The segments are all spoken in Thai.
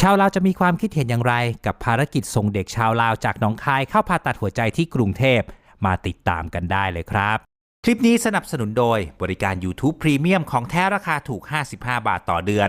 ชาวลาวจะมีความคิดเห็นอย่างไร กับภารกิจส่งเด็กชาวลาวจากหนองคายเข้าผ่าตัดหัวใจที่กรุงเทพมาติดตามกันได้เลยครับ คลิปนี้สนับสนุนโดยบริการ YouTube Premium ของแท้ราคาถูก 55 บาทต่อเดือน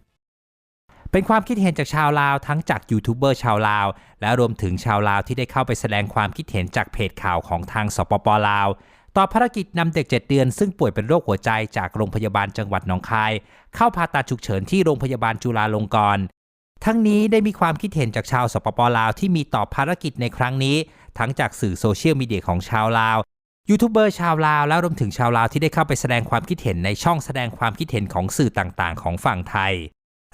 เป็นความคิดเห็นจากชาวลาวทั้งจากยูทูบเบอร์ชาวลาว และรวมถึงชาวลาวที่ได้เข้าไปแสดงความคิดเห็นจากเพจข่าวของทางสปปลาว ต่อภารกิจนำเด็ก 7 เดือน ซึ่งป่วยเป็นโรคหัวใจจากโรงพยาบาลจังหวัดหนองคาย เข้าผ่าตัดฉุกเฉินที่โรงพยาบาลจุฬาลงกรณ์ทั้งนี้ได้มีความคิดเห็นจากชาวสปปลาวที่มีต่อภารกิจในครั้งนี้ ทั้งจากสื่อโซเชียลมีเดียของชาวลาวยูทูบเบอร์ชาวลาวและรวมถึงชาวลาวที่ได้เข้าไปแสดงความคิดเห็นในช่องแสดงความคิดเห็นของสื่อต่างๆ ของฝั่งไทย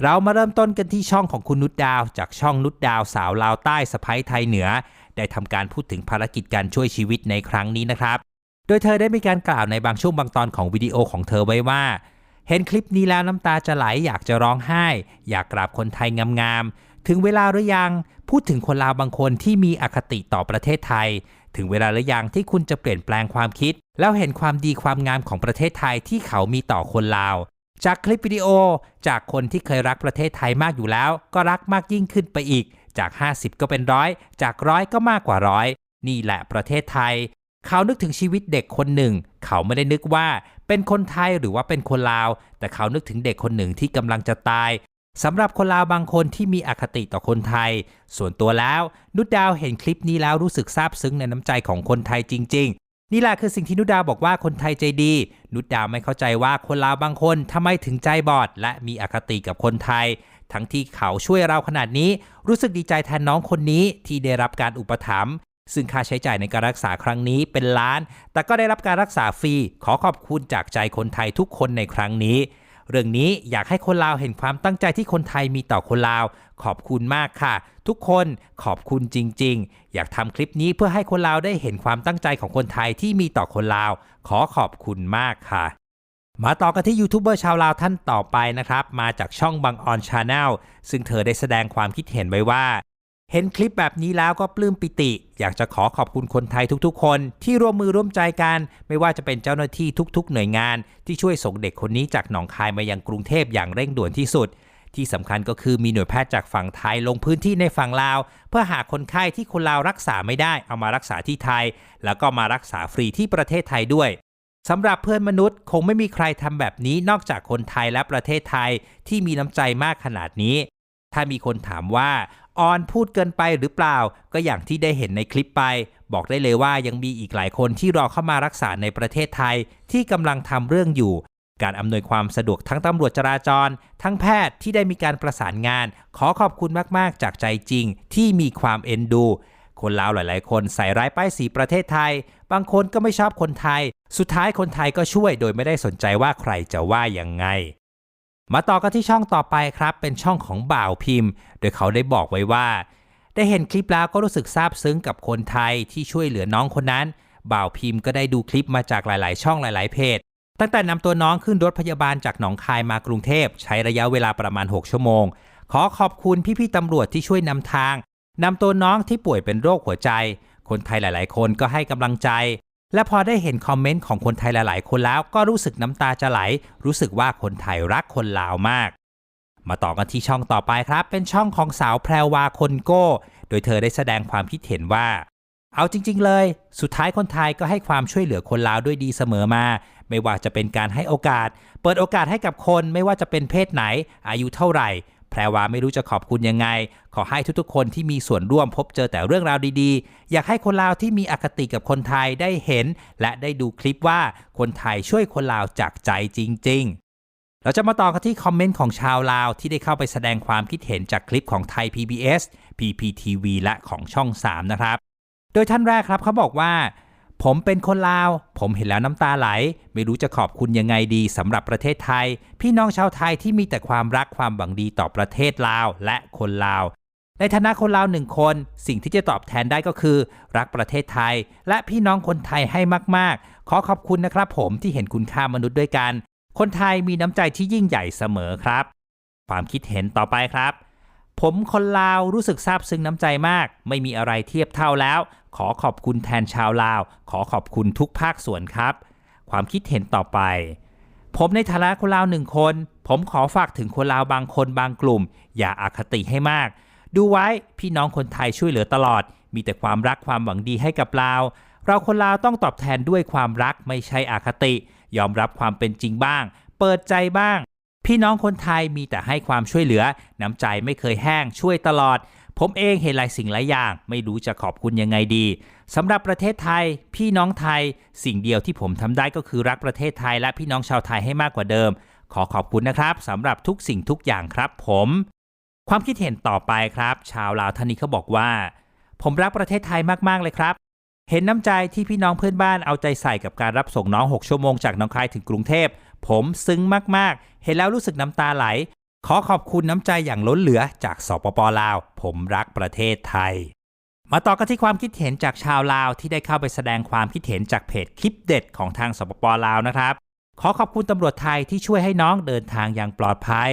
เรามาเริ่มต้นกันที่ช่องของคุณนุชดาวจากช่องนุชดาวสาวลาวใต้สะพ้ยไทยเหนือ ได้ทำการพูดถึงภารกิจการช่วยชีวิตในครั้งนี้นะครับ โดยเธอได้มีการกล่าวในบางช่วงบางตอนของวิดีโอของเธอไว้ว่า เห็นคลิปนี้แล้วน้ำตาจะไหลอยากจะร้องไห้ อยากกราบคนไทยงามๆถึงเวลาหรือยังพูดถึงคนลาวบางคนที่มีอคติต่อประเทศไทย ถึงเวลาหรือยังที่คุณจะเปลี่ยนแปลงความคิด แล้วเห็นความดีความงามของประเทศไทยที่เขามีต่อคนลาว จากคลิปวิดีโอจากคนที่เคยรักประเทศไทยมากอยู่แล้ว ก็รักมากยิ่งขึ้นไปอีก จาก 50 ก็เป็นร้อยจากร้อยก็มากกว่าร้อยนี่แหละประเทศไทย เขานึกถึงชีวิตเด็กคนหนึ่ง เขาไม่ได้นึกว่าเป็นคนไทยหรือว่าเป็นคนลาว แต่เขานึกถึงเด็กคนหนึ่งที่กำลังจะตายสำหรับคนลาวบางคนที่มีอคติต่อคนไทย ส่วนตัวแล้ว นุดดาวเห็นคลิปนี้แล้วรู้สึกซาบซึ้งในน้ำใจของคนไทยจริงๆ นี่แหละคือสิ่งที่นุดดาวบอกว่าคนไทยใจดี นุดดาวไม่เข้าใจว่าคนลาวบางคนทำไมถึงใจบอด และมีอคติกับคนไทย ทั้งที่เขาช่วยเราขนาดนี้ รู้สึกดีใจแทนน้องคนนี้ที่ได้รับการอุปถัมภ์ซึ่งค่าใช้จ่ายในการรักษาครั้งนี้เป็นล้าน แต่ก็ได้รับการรักษาฟรี ขอขอบคุณจากใจคนไทยทุกคนในครั้งนี้ เรื่องนี้อยากให้คนลาวเห็นความตั้งใจที่คนไทยมีต่อคนลาว ขอบคุณมากค่ะ ทุกคนขอบคุณจริง ๆ อยากทำคลิปนี้เพื่อให้คนลาวได้เห็นความตั้งใจของคนไทยที่มีต่อคนลาว ขอขอบคุณมากค่ะมาต่อกันที่ยูทูบเบอร์ชาวลาวท่านต่อไปนะครับ มาจากช่องบังออนชาแนลซึ่งเธอได้แสดงความคิดเห็นไว้ว่า เห็นคลิปแบบนี้แล้วก็ปลื้มปิติ อยากจะขอขอบคุณคนไทยทุกๆ คน ที่ร่วมมือร่วมใจกัน ไม่ว่าจะเป็นเจ้าหน้าที่ทุกๆ หน่วยงาน ที่ช่วยส่งเด็กคนนี้จากหนองคายมายังกรุงเทพอย่างเร่งด่วนที่สุด ที่สำคัญก็คือมีหน่วยแพทย์จากฝั่งไทยลงพื้นที่ในฝั่งลาว เพื่อหาคนไข้ที่คนลาวรักษาไม่ได้เอามารักษาที่ไทย แล้วก็มารักษาฟรีที่ประเทศไทยด้วยสำหรับเพื่อนมนุษย์คงไม่มีใครทำแบบนี้นอกจากคนไทยและประเทศไทยที่มีน้ำใจมากขนาดนี้ ถ้ามีคนถามว่า ออนพูดเกินไปหรือเปล่า ก็อย่างที่ได้เห็นในคลิปไป บอกได้เลยว่ายังมีอีกหลายคนที่รอเข้ามารักษาในประเทศไทย ที่กำลังทำเรื่องอยู่ การอำนวยความสะดวกทั้งตำรวจจราจร ทั้งแพทย์ที่ได้มีการประสานงาน ขอขอบคุณมากๆ จากใจจริง ที่มีความเอ็นดู คนลาวหลาย ๆ คนใส่ร้ายป้ายสีประเทศไทย บางคนก็ไม่ชอบคนไทย สุดท้ายคนไทยก็ช่วย โดยไม่ได้สนใจว่าใครจะว่ายังไง มาต่อกันที่ช่องต่อไปครับ เป็นช่องของบ่าวพิมพ์ โดยเขาได้บอกไว้ว่า ได้เห็นคลิปแล้วก็รู้สึกซาบซึ้งกับคนไทยที่ช่วยเหลือน้องคนนั้น บ่าวพิมพ์ก็ได้ดูคลิปมาจากหลาย ๆ ช่องหลาย ๆ เพจ ตั้งแต่นำตัวน้องขึ้นรถพยาบาลจากหนองคายมากรุงเทพ ใช้ระยะเวลาประมาณ 6 ชั่วโมง ขอขอบคุณพี่ๆตำรวจที่ช่วยนำทางนำตัวน้องที่ป่วยเป็นโรคหัวใจ คนไทยหลาย ๆ คนก็ให้กำลังใจ และพอได้เห็นคอมเมนต์ของคนไทยหลาย ๆ คนแล้วก็รู้สึกน้ำตาจะไหล รู้สึกว่าคนไทยรักคนลาวมาก มาต่อกันที่ช่องต่อไปครับ เป็นช่องของสาวแพรวาคนโก้ โดยเธอได้แสดงความคิดเห็นว่า เอาจริง ๆ เลย สุดท้ายคนไทยก็ให้ความช่วยเหลือคนลาวด้วยดีเสมอมา ไม่ว่าจะเป็นการให้โอกาส เปิดโอกาสให้กับคนไม่ว่าจะเป็นเพศไหน อายุเท่าไหร่ แพรวาไม่รู้จะขอบคุณยังไง ขอให้ทุกๆ คนที่มีส่วนร่วมพบเจอแต่เรื่องราวดีๆ อยากให้คนลาวที่มีอคติกับคนไทยได้เห็น และได้ดูคลิปว่าคนไทยช่วยคนลาวจากใจจริง ๆเราจะมาต่อกันที่คอมเมนต์ของชาวลาวที่ได้เข้าไปแสดงความคิดเห็นจากคลิปของไทย PBS PPTV และของช่อง 3 นะครับ โดยท่านแรกครับเขาบอกว่า ผมเป็นคนลาว ผมเห็นแล้วน้ำตาไหล ไม่รู้จะขอบคุณยังไงดีสำหรับประเทศไทย พี่น้องชาวไทยที่มีแต่ความรักความหวังดีต่อประเทศลาวและคนลาว ในฐานะคนลาวหนึ่งคน สิ่งที่จะตอบแทนได้ก็คือ รักประเทศไทย และพี่น้องคนไทยให้มากๆ ขอขอบคุณนะครับ ผมที่เห็นคุณค่ามนุษย์ด้วยกัน คนไทยมีน้ำใจที่ยิ่งใหญ่เสมอครับ ความคิดเห็นต่อไปครับผมคนลาวรู้สึกซาบซึ้งน้ำใจมาก ไม่มีอะไรเทียบเท่าแล้ว ขอขอบคุณแทนชาวลาว ขอขอบคุณทุกภาคส่วนครับ ความคิดเห็นต่อไป ผมในฐานะคนลาวหนึ่งคน ผมขอฝากถึงคนลาวบางคนบางกลุ่ม อย่าอาคติให้มาก ดูไว้พี่น้องคนไทยช่วยเหลือตลอด มีแต่ความรักความหวังดีให้กับลาว เราคนลาวต้องตอบแทนด้วยความรักไม่ใช่อาคติ ยอมรับความเป็นจริงบ้าง เปิดใจบ้างพี่น้องคนไทยมีแต่ให้ความช่วยเหลือ น้ำใจไม่เคยแห้งช่วยตลอด ผมเองเห็นหลายสิ่งหลายอย่าง ไม่รู้จะขอบคุณยังไงดีสำหรับประเทศไทย พี่น้องไทย สิ่งเดียวที่ผมทำได้ก็คือรักประเทศไทย และพี่น้องชาวไทยให้มากกว่าเดิม ขอขอบคุณนะครับสำหรับทุกสิ่งทุกอย่างครับ ผม ความคิดเห็นต่อไปครับ ชาวลาวท่านนี้เขาบอกว่า ผมรักประเทศไทยมากๆเลยครับ เห็นน้ำใจที่พี่น้องเพื่อนบ้านเอาใจใส่กับการรับส่งน้อง 6 ชั่วโมงจากหน้องคายถึงกรุงเทพผมซึ้งมากๆ เห็นแล้วรู้สึกน้ำตาไหล ขอขอบคุณน้ำใจอย่างล้นเหลือจากสปปลาว ผมรักประเทศไทย มาต่อกันที่ความคิดเห็นจากชาวลาวที่ได้เข้าไปแสดงความคิดเห็นจากเพจคลิปเด็ดของทางสปปลาวนะครับ ขอขอบคุณตำรวจไทยที่ช่วยให้น้องเดินทางอย่างปลอดภัย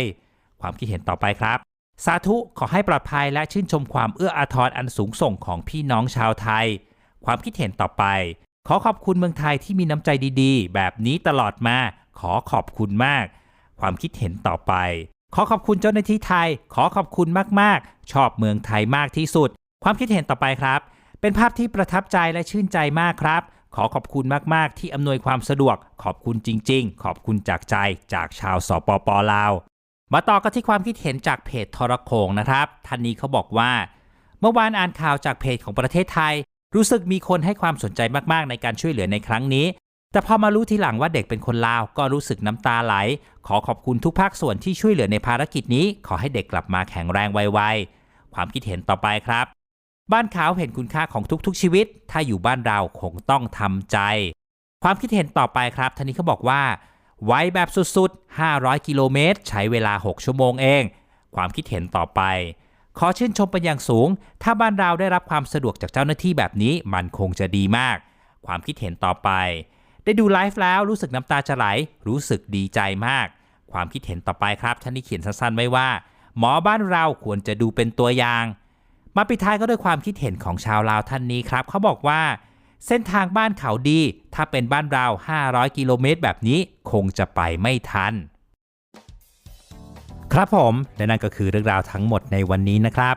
ความคิดเห็นต่อไปครับ สาธุขอให้ปลอดภัยและชื่นชมความเอื้ออาทรอันสูงส่งของพี่น้องชาวไทย ความคิดเห็นต่อไป ขอขอบคุณเมืองไทยที่มีน้ำใจดีๆ แบบนี้ตลอดมา ขอขอบคุณมาก ความคิดเห็นต่อไป ขอขอบคุณเจ้าหน้าที่ไทย ขอขอบคุณมากๆ ชอบเมืองไทยมากที่สุด ความคิดเห็นต่อไปครับ เป็นภาพที่ประทับใจและชื่นใจมากครับ ขอขอบคุณมากๆ ที่อำนวยความสะดวก ขอบคุณจริง ๆ ขอบคุณจากใจจากชาวสปปลาว มาต่อกันที่ความคิดเห็นจากเพจทรโขงนะครับท่านนี้เขาบอกว่า เมื่อวานอ่านข่าวจากเพจของประเทศไทย รู้สึกมีคนให้ความสนใจมากๆ ในการช่วยเหลือในครั้งนี้ แต่พอมารู้ทีหลังว่าเด็กเป็นคนลาวก็รู้สึกน้ำตาไหล ขอขอบคุณทุกภาคส่วนที่ช่วยเหลือในภารกิจนี้ ขอให้เด็กกลับมาแข็งแรงไวๆ ความคิดเห็นต่อไปครับ บ้านขาวเห็นคุณค่าของทุกๆชีวิต ถ้าอยู่บ้านเราคงต้องทำใจ ความคิดเห็นต่อไปครับท่านนี้เขาบอกว่า ไวแบบสุดๆ 500 กิโลเมตร ใช้เวลา 6 ชั่วโมงเอง ความคิดเห็นต่อไป ขอชื่นชมเป็นอย่างสูง ถ้าบ้านเราได้รับความสะดวกจากเจ้าหน้าที่แบบนี้ มันคงจะดีมาก ความคิดเห็นต่อไป ได้ดูไลฟ์แล้วรู้สึกน้ำตาจะไหล รู้สึกดีใจมาก ความคิดเห็นต่อไปครับท่านนี้เขียนสั้นๆไว้ว่า หมอบ้านเราควรจะดูเป็นตัวอย่าง มาปิดท้ายก็ด้วยความคิดเห็นของชาวลาวท่านนี้ครับเขาบอกว่า เส้นทางบ้านเขาดี ถ้าเป็นบ้านเรา 500 กิโลเมตรแบบนี้คงจะไปไม่ทัน ครับผมและนั่นก็คือเรื่องราวทั้งหมดในวันนี้นะครับ